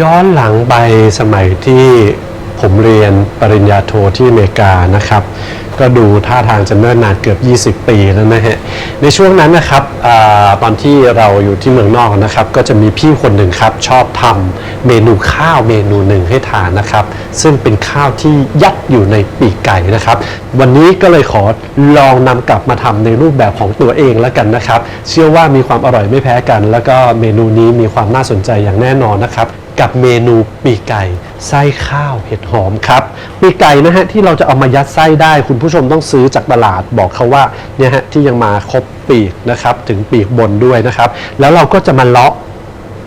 ย้อนหลังไปสมัยที่ผมเรียนปริญญาโทที่อเมริกานะครับ ก็ดูท่าทางจะเนิ่นนานเกือบ 20 ปีแล้วนะฮะ ในช่วงนั้นนะครับอตอนที่เราอยู่ที่เมืองนอกนะครับ ก็จะมีพี่คนหนึ่งครับ ชอบทำเมนูข้าวเมนูหนึ่งให้ทานนะครับ ซึ่งเป็นข้าวที่ยัดอยู่ในปีกไก่นะครับ วันนี้ก็เลยขอลองนำกลับมาทำในรูปแบบของตัวเองแล้วกันนะครับ เชื่อว่ามีความอร่อยไม่แพ้กัน แล้วก็เมนูนี้มีความน่าสนใจอย่างแน่นอนนะครับ กับเมนูปีกไก่ไส้ข้าวเห็ดหอมครับ ปีกไก่นะฮะที่เราจะเอามายัดไส้ได้ คุณผู้ชมต้องซื้อจากตลาดบอกเขาว่าเนี่ยฮะที่ยังมาครบปีกนะครับถึงปีกบนด้วยนะครับ แล้วเราก็จะมาเลาะ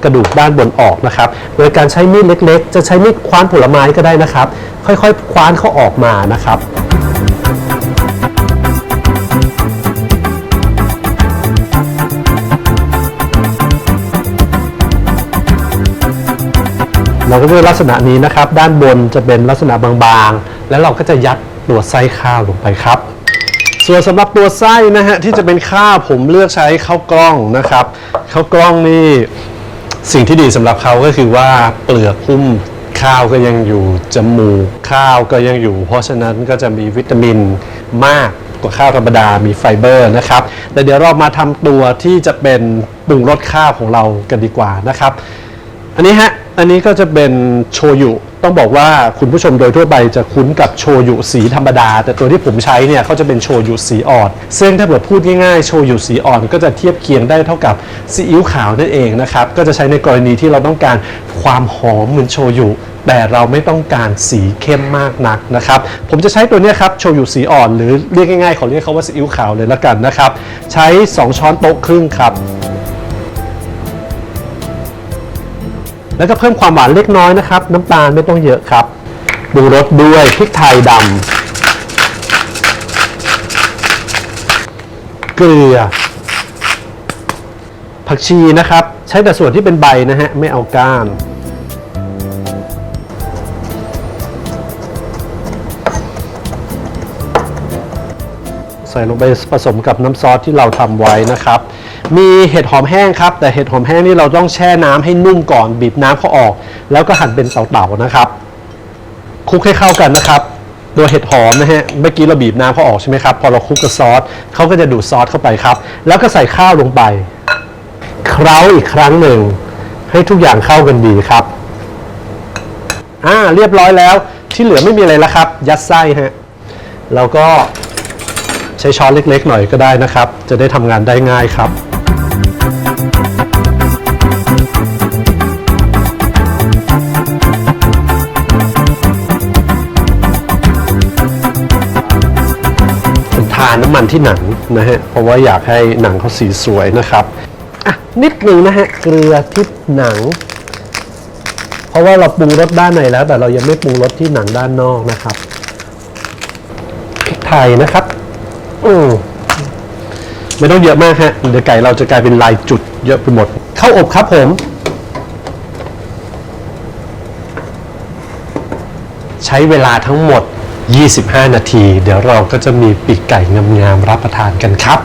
กระดูกด้านบนออกนะครับ โดยการใช้มีดเล็ก ๆ จะใช้มีดคว้านผลไม้ก็ได้นะครับ ค่อยๆ คว้านเขาออกมานะครับ เราก็จะลักษณะนี้นะครับ ด้านบนจะเป็นลักษณะบางๆ แล้วเราก็จะยัดตัวไส้ข้าวลงไปครับ ส่วนสำหรับตัวไส้นะฮะที่จะเป็นข้าวผมเลือกใช้ข้าวกล้องนะครับข้าวกล้องนี่สิ่งที่ดีสำหรับเขาก็คือว่าเปลือกหุ้มข้าวก็ยังอยู่จมูกข้าวก็ยังอยู่ เพราะฉะนั้นก็จะมีวิตามินมากกว่าข้าวธรรมดามีไฟเบอร์นะครับแต่เดี๋ยวเรามาทำตัวที่จะเป็นปรุงรสข้าวของเรากันดีกว่านะครับ อันนี้ฮะ อันนี้ก็จะเป็นโชยุ ต้องบอกว่าคุณผู้ชมโดยทั่วไปจะคุ้นกับโชยุสีธรรมดา แต่ตัวที่ผมใช้เนี่ยเขาจะเป็นโชยุสีอ่อน ซึ่งถ้าเกิดพูดง่ายๆ โชยุสีอ่อนก็จะเทียบเคียงได้เท่ากับซีอิ๊วขาวนั่นเองนะครับ ก็จะใช้ในกรณีที่เราต้องการความหอมเหมือนโชยุ แต่เราไม่ต้องการสีเข้มมากนักนะครับ ผมจะใช้ตัวเนี้ยครับโชยุสีอ่อน หรือเรียกง่ายๆขอเรียกเขาว่าซีอิ๊วขาวเลยละกันนะครับ ใช้ 2 ช้อนโต๊ะครึ่งครับ แล้วก็เพิ่มความหวานเล็กน้อยนะครับ น้ำตาลไม่ต้องเยอะครับปรุงรสด้วยพริกไทยดำเกลือ ผักชีนะครับ ใช้แต่ส่วนที่เป็นใบนะฮะ ไม่เอาก้านใส่ลงไปผสมกับน้ำซอสที่เราทำไว้นะครับ มีเห็ดหอมแห้งครับ แต่เห็ดหอมแห้งนี่เราต้องแช่น้ำให้นุ่มก่อนบีบน้ำเขาออก แล้วก็หั่นเป็นเต่าๆนะครับคลุกให้เข้ากันนะครับตัวเห็ดหอมนะฮะเมื่อกี้เราบีบน้ำเขาออกใช่ไหมครับพอเราคลุกกับซอสเขาก็จะดูดซอสเข้าไปครับ แล้วก็ใส่ข้าวลงไปเคล้าอีกครั้งหนึ่ง ให้ทุกอย่างเข้ากันดีครับอ่าเรียบร้อยแล้วที่เหลือไม่มีอะไรแล้วครับ ยัดไส้ฮะแล้วก็ใช้ช้อนเล็กๆหน่อยก็ได้นะครับ จะได้ทำงานได้ง่ายครับ นน้ำมันที่หนังนะฮะเพราะว่าอยากให้หนังเขาสีสวยนะครับอะนิดหนึ่งนะฮะเกลือที่หนัง เพราะว่าเราปรุงรสด้านในแล้ว แต่เรายังไม่ปรุงรสที่หนังด้านนอกนะครับพริกไทยนะครับอืมไม่ต้องเยอะมากฮะเดี๋ยวไก่เราจะกลายเป็นลายจุดเยอะไปหมดเข้าอบครับผม ใช้เวลาทั้งหมด 25 นาที เดี๋ยวเราก็จะมีปีกไก่งามๆรับประทานกันครับ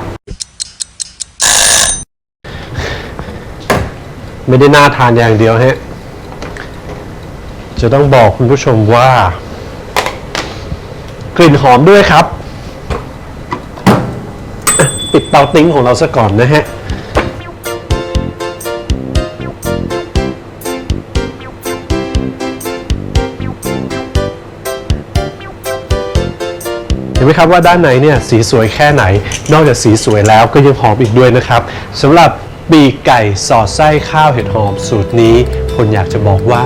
ไม่ได้น่าทานอย่างเดียวฮะจะต้องบอกคุณผู้ชมว่า กลิ่นหอมด้วยครับ ปิดเตาติ้งของเราซะก่อนนะฮะ เห็นไหมครับว่าด้านในเนี่ยสีสวยแค่ไหน นอกจากสีสวยแล้วก็ยังหอมอีกด้วยนะครับสำหรับปีกไก่สอดไส้ข้าวเห็ดหอมสูตรนี้คนอยากจะบอกว่า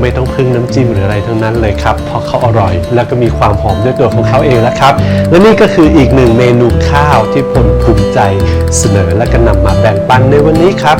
ไม่ต้องพึ่งน้ำจิ้มหรืออะไรทั้งนั้นเลยครับ เพราะเขาอร่อยแล้วก็มีความหอมด้วยตัวของเขาเองแล้วครับ และนี่ก็คืออีกหนึ่งเมนูข้าวที่ผมภูมิใจเสนอและก็นำมาแบ่งปันในวันนี้ครับ